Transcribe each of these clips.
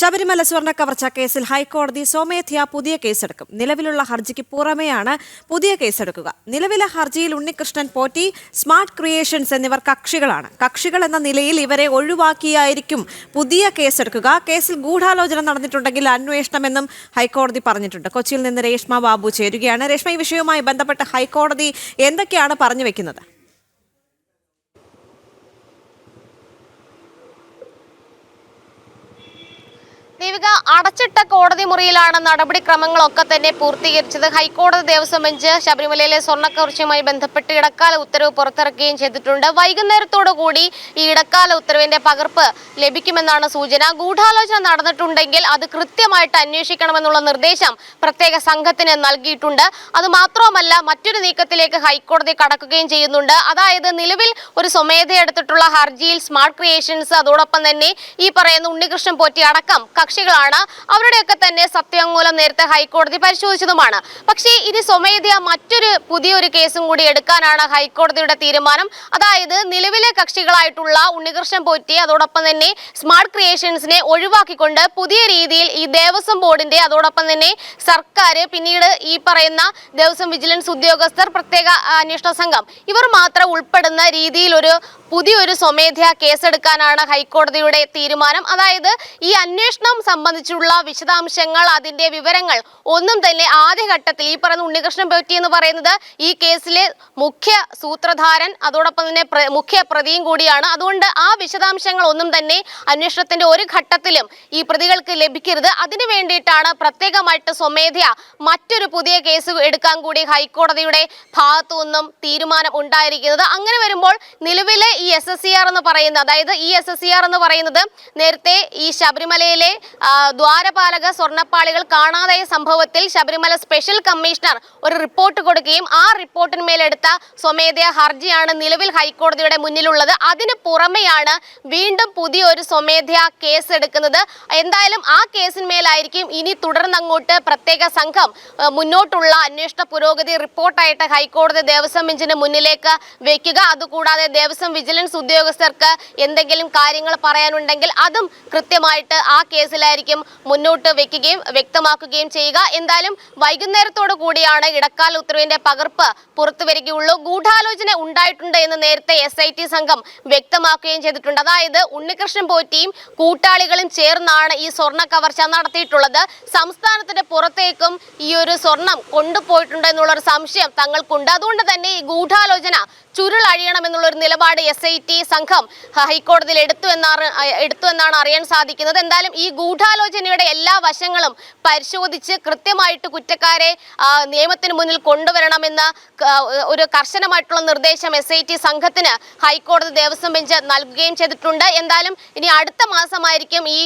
ശബരിമല സ്വർണ കവർച്ച കേസിൽ ഹൈക്കോടതി സ്വമേധയാ പുതിയ കേസെടുക്കും. നിലവിലുള്ള ഹർജിക്ക് പുറമെയാണ് പുതിയ കേസെടുക്കുക. നിലവിലെ ഹർജിയിൽ ഉണ്ണികൃഷ്ണൻ പോറ്റി സ്മാർട്ട് ക്രിയേഷൻസ് എന്നിവർ കക്ഷികളാണ്. കക്ഷികൾ എന്ന നിലയിൽ ഇവരെ ഒഴിവാക്കിയായിരിക്കും പുതിയ കേസെടുക്കുക. കേസിൽ ഗൂഢാലോചന നടന്നിട്ടുണ്ടെങ്കിൽ അന്വേഷണമെന്നും ഹൈക്കോടതി പറഞ്ഞിട്ടുണ്ട്. കൊച്ചിയിൽ നിന്ന് രേഷ്മ ബാബു ചേരുകയാണ്. രേഷ്മ ഈ വിഷയവുമായി ബന്ധപ്പെട്ട് ഹൈക്കോടതി എന്തൊക്കെയാണ് പറഞ്ഞു വെക്കുന്നത്? 知 അടച്ചിട്ട കോടതി മുറിയിലാണ് നടപടിക്രമങ്ങളൊക്കെ തന്നെ പൂർത്തീകരിച്ചത്. ഹൈക്കോടതി ദേവസ്വം ബെഞ്ച് ശബരിമലയിലെ സ്വർണക്കവർച്ചയുമായി ബന്ധപ്പെട്ട് ഇടക്കാല ഉത്തരവ് പുറത്തിറക്കുകയും ചെയ്തിട്ടുണ്ട്. വൈകുന്നേരത്തോടു കൂടി ഈ ഇടക്കാല ഉത്തരവിന്റെ പകർപ്പ് ലഭിക്കുമെന്നാണ് സൂചന. ഗൂഢാലോചന നടന്നിട്ടുണ്ടെങ്കിൽ അത് കൃത്യമായിട്ട് അന്വേഷിക്കണമെന്നുള്ള നിർദ്ദേശം പ്രത്യേക സംഘത്തിന് നൽകിയിട്ടുണ്ട്. അത് മാത്രവുമല്ല മറ്റൊരു നീക്കത്തിലേക്ക് ഹൈക്കോടതി കടക്കുകയും ചെയ്യുന്നുണ്ട്. അതായത് നിലവിൽ ഒരു സ്വമേധ എടുത്തിട്ടുള്ള ഹർജിയിൽ സ്മാർട്ട് ക്രിയേഷൻസ് അതോടൊപ്പം തന്നെ ഈ പറയുന്ന ഉണ്ണികൃഷ്ണൻ പോറ്റി അടക്കം കക്ഷികളാണ് അവരുടെയൊക്കെ തന്നെ സത്യവാങ്മൂലം നേരത്തെ ഹൈക്കോടതി പരിശോധിച്ചതുമാണ്. പക്ഷേ ഇനി സ്വമേധയാ മറ്റൊരു പുതിയൊരു കേസും കൂടി എടുക്കാനാണ് ഹൈക്കോടതിയുടെ തീരുമാനം. അതായത് നിലവിലെ കക്ഷികളായിട്ടുള്ള ഉണ്ണികൃഷ്ണൻ പോറ്റി അതോടൊപ്പം തന്നെ സ്മാർട്ട് ക്രിയേഷൻസിനെ ഒഴിവാക്കിക്കൊണ്ട് പുതിയ രീതിയിൽ ഈ ദേവസ്വം ബോർഡിന്റെ അതോടൊപ്പം തന്നെ സർക്കാർ പിന്നീട് ഈ പറയുന്ന ദേവസ്വം വിജിലൻസ് ഉദ്യോഗസ്ഥർ പ്രത്യേക അന്വേഷണ സംഘം ഇവർ മാത്രം ഉൾപ്പെടുന്ന രീതിയിലൊരു പുതിയൊരു സ്വമേധയാ കേസെടുക്കാനാണ് ഹൈക്കോടതിയുടെ തീരുമാനം. അതായത് ഈ അന്വേഷണം സംബന്ധിച്ചുള്ള വിശദാംശങ്ങൾ അതിന്റെ വിവരങ്ങൾ ഒന്നും തന്നെ ആദ്യഘട്ടത്തിൽ ഈ പറയുന്ന ഉണ്ണികൃഷ്ണൻ പേറ്റി എന്ന് പറയുന്നത് ഈ കേസിലെ മുഖ്യ സൂത്രധാരൻ അതോടൊപ്പം തന്നെ മുഖ്യ പ്രതിയും കൂടിയാണ്. അതുകൊണ്ട് ആ വിശദാംശങ്ങൾ ഒന്നും തന്നെ അന്വേഷണത്തിന്റെ ഒരു ഘട്ടത്തിലും ഈ പ്രതികൾക്ക് ലഭിക്കരുത്. അതിനു വേണ്ടിയിട്ടാണ് പ്രത്യേകമായിട്ട് സ്വമേധയ മറ്റൊരു പുതിയ കേസ് എടുക്കാൻ കൂടി ഹൈക്കോടതിയുടെ ഭാഗത്തു നിന്നും തീരുമാനം ഉണ്ടായിരിക്കുന്നത്. അങ്ങനെ വരുമ്പോൾ നിലവിലെ ഈ എസ് എസ് സി ആർ എന്ന് പറയുന്നത് അതായത് ഈ എസ് എസ് സി ആർ എന്ന് പറയുന്നത് നേരത്തെ ഈ ശബരിമലയിലെ ദ്വാരപാലക സ്വർണപ്പാളികൾ കാണാതായ സംഭവത്തിൽ ശബരിമല സ്പെഷ്യൽ കമ്മീഷണർ ഒരു റിപ്പോർട്ട് കൊടുക്കുകയും ആ റിപ്പോർട്ടിന്മേലെടുത്ത സ്വമേധയാ ഹർജിയാണ് നിലവിൽ ഹൈക്കോടതിയുടെ മുന്നിലുള്ളത്. അതിന് പുറമെയാണ് വീണ്ടും പുതിയൊരു സ്വമേധയാ കേസ് എടുക്കുന്നത് എന്തായാലും ആ കേസിന്മേലായിരിക്കും ഇനി തുടർന്നങ്ങോട്ട് പ്രത്യേക സംഘം മുന്നോട്ടുള്ള അന്വേഷണ പുരോഗതി റിപ്പോർട്ടായിട്ട് ഹൈക്കോടതി ദേവസ്വം ബെഞ്ചിന് മുന്നിലേക്ക് വെക്കുക. അതുകൂടാതെ ദേവസ്വം വിജിലൻസ് ഉദ്യോഗസ്ഥർക്ക് എന്തെങ്കിലും കാര്യങ്ങൾ പറയാനുണ്ടെങ്കിൽ അതും കൃത്യമായിട്ട് ആ കേസിലായിരിക്കും മുന്നോട്ട് വെക്കുകയും വ്യക്തമാക്കുകയും ചെയ്യുക. എന്തായാലും വൈകുന്നേരത്തോടു കൂടിയാണ് ഇടക്കാല ഉത്തരവിന്റെ പകർപ്പ് പുറത്തു വരികയുള്ളൂ. ഗൂഢാലോചന ഉണ്ടായിട്ടുണ്ട് എന്ന് നേരത്തെ എസ് ഐ ടി സംഘം വ്യക്തമാക്കുകയും ചെയ്തിട്ടുണ്ട്. അതായത് ഉണ്ണികൃഷ്ണൻ പോറ്റിയും കൂട്ടാളികളും ചേർന്നാണ് ഈ സ്വർണ കവർച്ച നടത്തിയിട്ടുള്ളത്. സംസ്ഥാനത്തിന്റെ പുറത്തേക്കും ഈ ഒരു സ്വർണം കൊണ്ടുപോയിട്ടുണ്ട് എന്നുള്ള ഒരു സംശയം തങ്ങൾക്കുണ്ട്. അതുകൊണ്ട് തന്നെ ഈ ഗൂഢാലോചന ചുരുളഴിയണമെന്നുള്ള ഒരു നിലപാട് എസ് ഐ ടി സംഘം ഹൈക്കോടതിയിൽ എടുത്തു എന്നാണ് എടുത്തു എന്നാണ് അറിയാൻ സാധിക്കുന്നത്. എന്തായാലും ഈ ഗൂഢാലോചനയുടെ എല്ലാ വശങ്ങളും പരിശോധിച്ച് കൃത്യമായിട്ട് കുറ്റക്കാരെ നിയമത്തിന് മുന്നിൽ കൊണ്ടുവരണമെന്ന ഒരു കർശനമായിട്ടുള്ള നിർദ്ദേശം എസ് ഐ ടി സംഘത്തിന് ഹൈക്കോടതി ദേവസ്വം ബെഞ്ച് നൽകുകയും ചെയ്തിട്ടുണ്ട്. എന്തായാലും ഇനി അടുത്ത മാസമായിരിക്കും ഈ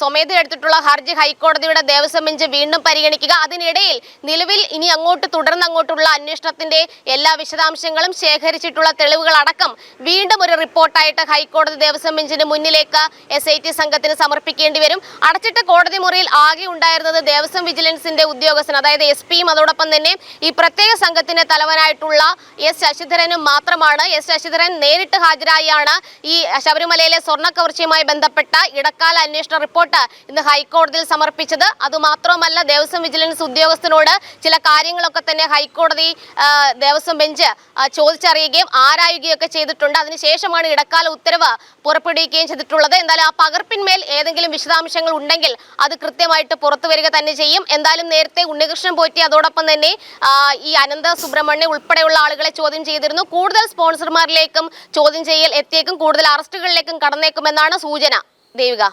സ്വമേധ എടുത്തിട്ടുള്ള ഹർജി ഹൈക്കോടതിയുടെ ദേവസ്വം ബെഞ്ച് വീണ്ടും പരിഗണിക്കുക. അതിനിടയിൽ നിലവിൽ ഇനി അങ്ങോട്ട് തുടർന്ന് അങ്ങോട്ടുള്ള അന്വേഷണത്തിന്റെ എല്ലാ വിശദാംശങ്ങളും ശേഖരിച്ചിട്ടുള്ള തെളിവുകൾ അടക്കം വീണ്ടും ഒരു റിപ്പോർട്ടായിട്ട് ഹൈക്കോടതി ദേവസ്വം ബെഞ്ചിന് മുന്നിലേക്ക് എസ് ഐ ടി സംഘത്തിന് സമർപ്പിക്കേണ്ടി വരും. അടച്ചിട്ട കോടതി മുറിയിൽ ആകെ ഉണ്ടായിരുന്നത് ദേവസ്വം വിജിലൻസിന്റെ ഉദ്യോഗസ്ഥൻ അതായത് എസ് പിയും അതോടൊപ്പം തന്നെ ഈ പ്രത്യേക സംഘത്തിന്റെ തലവനായിട്ടുള്ള എസ് ശശിധരനും മാത്രമാണ്. എസ് ശശിധരൻ നേരിട്ട് ഹാജരായാണ് ഈ ശബരിമലയിലെ സ്വർണ കവർച്ചയുമായി ബന്ധപ്പെട്ട ഇടക്കാല അന്വേഷണ റിപ്പോർട്ട് ഇന്ന് ഹൈക്കോടതിയിൽ സമർപ്പിച്ചത്. അതുമാത്രമല്ല ദേവസ്വം വിജിലൻസ് ഉദ്യോഗസ്ഥനോട് ചില കാര്യങ്ങളൊക്കെ തന്നെ ഹൈക്കോടതി ദേവസ്വം ബെഞ്ച് ആ, ചോദിച്ചറിയുകയും ആരായുകയൊക്കെ ചെയ്തിട്ടുണ്ട്. അതിനുശേഷമാണ് ഇടക്കാല ഉത്തരവ് പുറപ്പെടുവിക്കുകയും ചെയ്തിട്ടുള്ളത്. എന്തായാലും ആ പകർപ്പിന്മേൽ ഏതെങ്കിലും വിശദാംശങ്ങൾ ഉണ്ടെങ്കിൽ അത് കൃത്യമായിട്ട് പുറത്തു വരിക തന്നെ ചെയ്യും. എന്തായാലും നേരത്തെ ഉണ്ണികൃഷ്ണൻ പോറ്റി അതോടൊപ്പം തന്നെ ഈ അനന്ത സുബ്രഹ്മണ്യം ഉൾപ്പെടെയുള്ള ആളുകളെ ചോദ്യം ചെയ്തിരുന്നു. കൂടുതൽ സ്പോൺസർമാരിലേക്കും ചോദ്യം ചെയ്യൽ എത്തിയേക്കും. കൂടുതൽ അറസ്റ്റുകളിലേക്കും കടന്നേക്കുമെന്നാണ് സൂചന. ദേവിക.